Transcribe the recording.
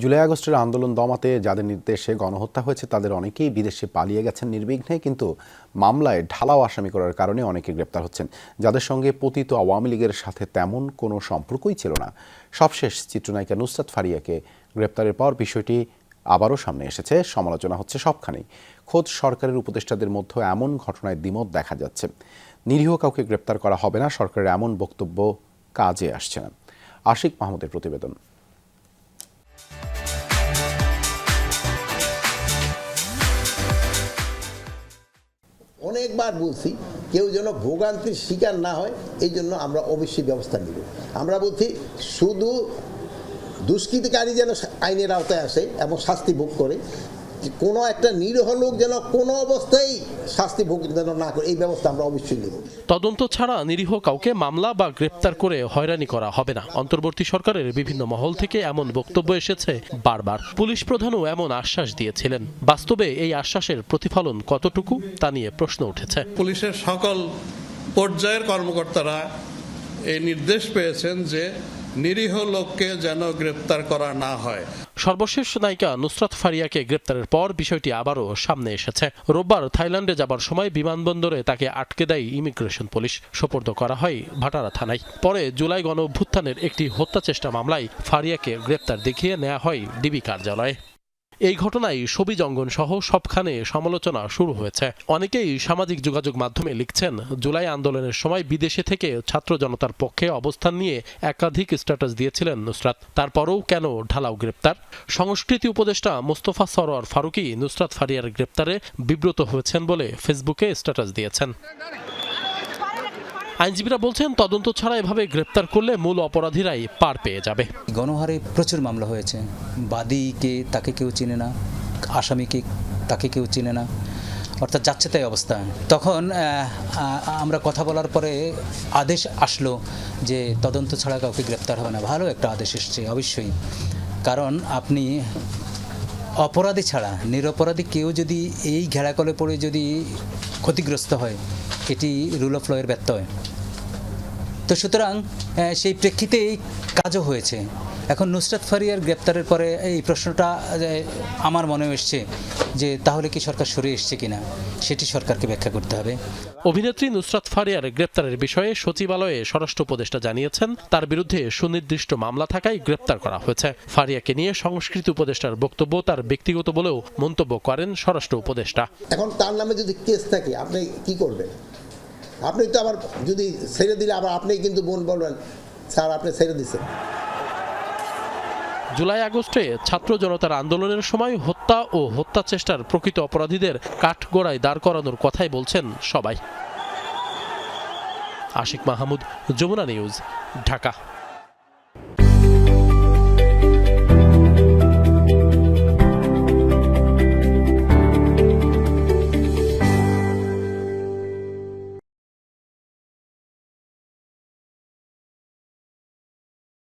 জুলাই আগস্টের আন্দোলন দমাতে যাদের নির্দেশে গণহত্যা হয়েছে, তাদের অনেকেই বিদেশে পালিয়ে গেছেন নির্বিঘ্নে, কিন্তু মামলায় ঢালাও আসামি করার কারণে অনেকে গ্রেপ্তার হচ্ছেন। যাদের সঙ্গে পতিত আওয়ামী লীগের সাথে তেমন কোনো সম্পর্কই ছিল না। সবশেষ চিত্রনায়িকা নুসরাত ফারিয়াকে গ্রেপ্তারের পর বিষয়টি আবারও সামনে এসেছে, সমালোচনা হচ্ছে সবখানেই। খোদ সরকারের উপদেষ্টাদের মধ্যে এমন ঘটনায় দ্বিমত দেখা যাচ্ছে। নিরীহ কাউকে গ্রেপ্তার করা হবে না, সরকারের এমন বক্তব্য কাজে আসছে না। আশিক মাহমুদের প্রতিবেদন। অনেকবার বলছি, কেউ যেন ভোগান্তির শিকার না হয়, এই জন্য আমরা অবশ্যই ব্যবস্থা নিব। আমরা বলছি, শুধু দুষ্কৃতিকারী যেন আইনের আওতায় আসে এবং শাস্তি ভোগ করে কোনো একটা নিরীহ লোক যেন কোনো অবস্থায় শাস্তি ভোগ যেন না করে এই ব্যবস্থা আমরা অবশ্যই নেব। তদন্ত ছাড়া নিরীহ কাউকে মামলা বা গ্রেপ্তার করে হয়রানি করা হবে না। অন্তর্বর্তী সরকারের বিভিন্ন মহল থেকে এমন বক্তব্য এসেছে বারবার। পুলিশ প্রধানও এমন আশ্বাস দিয়েছিলেন। বাস্তবে এই আশ্বাসের প্রতিফলন কতটুকু তা নিয়ে প্রশ্ন উঠেছে। পুলিশের সকল পর্যায়ের কর্মকর্তারা এই নির্দেশ পেয়েছেন যে নিরীহ লোককে যেন গ্রেপ্তার করা না হয়। সর্বশেষ নায়িকা নুসরত ফারিয়াকে গ্রেপ্তারের পর বিষয়টি আবারও সামনে এসেছে। রোববার থাইল্যান্ডে যাবার সময় বিমানবন্দরে তাকে আটকে দেয় ইমিগ্রেশন পুলিশ। সোপর্দ করা হয় ভাটারা থানায়। পরে জুলাই গণ অভ্যুত্থানের একটি হত্যা চেষ্টা মামলায় ফারিয়াকে গ্রেপ্তার দেখিয়ে নেওয়া হয় ডিবি কার্যালয়ে। এই ঘটনায় সবিজ অঙ্গন সহ সবখানে সমালোচনা শুরু হয়েছে। অনেকেই সামাজিক যোগাযোগ মাধ্যমে লিখছেন, জুলাই আন্দোলনের সময় বিদেশে থেকে ছাত্র জনতার পক্ষে অবস্থান নিয়ে একাধিক স্ট্যাটাস দিয়েছিলেন নুসরাত। তারপরেও কেন ঢালাও গ্রেপ্তার? সংস্কৃতি উপদেষ্টা মোস্তফা সরোয়ার ফারুকি নুসরাত ফারিয়ার গ্রেপ্তারে বিব্রত হয়েছেন বলে ফেসবুকে স্ট্যাটাস দিয়েছেন। আইনজীবীরা বলছেন তদন্ত ছাড়া এভাবে গ্রেপ্তার করলে মূল অপরাধীরাই পার পেয়ে যাবে। গণহারে প্রচুর মামলা হয়েছে। বাদীকে তাকে কেউ চিনে না, আসামিকে তাকে কেউ চিনে না, অর্থাৎ যাচ্ছে তাই অবস্থা। তখন আমরা কথা বলার পরে আদেশ আসলো যে তদন্ত ছাড়া কাউকে গ্রেপ্তার হবে না। ভালো একটা আদেশ এসছে, অবশ্যই। কারণ আপনি অপরাধী ছাড়া, নিরপরাধী কেউ যদি এই ঘেরাকলে পড়ে যদি ক্ষতিগ্রস্ত হয় এটি রুল অফ লয়ের ব্যত্যয়। তো সুতরাং সেই প্রেক্ষিতে এই কাজও হয়েছে। এখন নুসরাত ফারিয়ার গ্রেপ্তারের পরে এই প্রশ্নটা আমার মনে এসছে যে তাহলে কি সরকার সরে এসছে কিনা সেটি সরকারকে ব্যাখ্যা করতে হবে। অভিনেত্রী নুসরাত ফারিয়ার গ্রেপ্তারের বিষয়ে সচিবালয়ে স্বরাষ্ট্র উপদেষ্টা জানিয়েছেন তার বিরুদ্ধে সুনির্দিষ্ট মামলা থাকায় গ্রেপ্তার করা হয়েছে। ফারিয়াকে নিয়ে সংস্কৃতি উপদেষ্টার বক্তব্য তার ব্যক্তিগত বলেও মন্তব্য করেন স্বরাষ্ট্র উপদেষ্টা। এখন তার নামে যদি কেস থাকে আপনি কি করবেন? আপনি তো আবার যদি ছেড়ে দিলে আবার আপনি কিন্তু বোন বলবেন, স্যার, আপনি ছেড়ে দিচ্ছেন জুলাই আগস্টে ছাত্র জনতার আন্দোলনের সময় হত্যা ও হত্যা চেষ্টার প্রকৃত অপরাধীদের কাঠগোড়ায় দাঁড় করানোর কথাই বলছেন সবাই। আশিক মাহমুদ, যমুনা নিউজ, ঢাকা।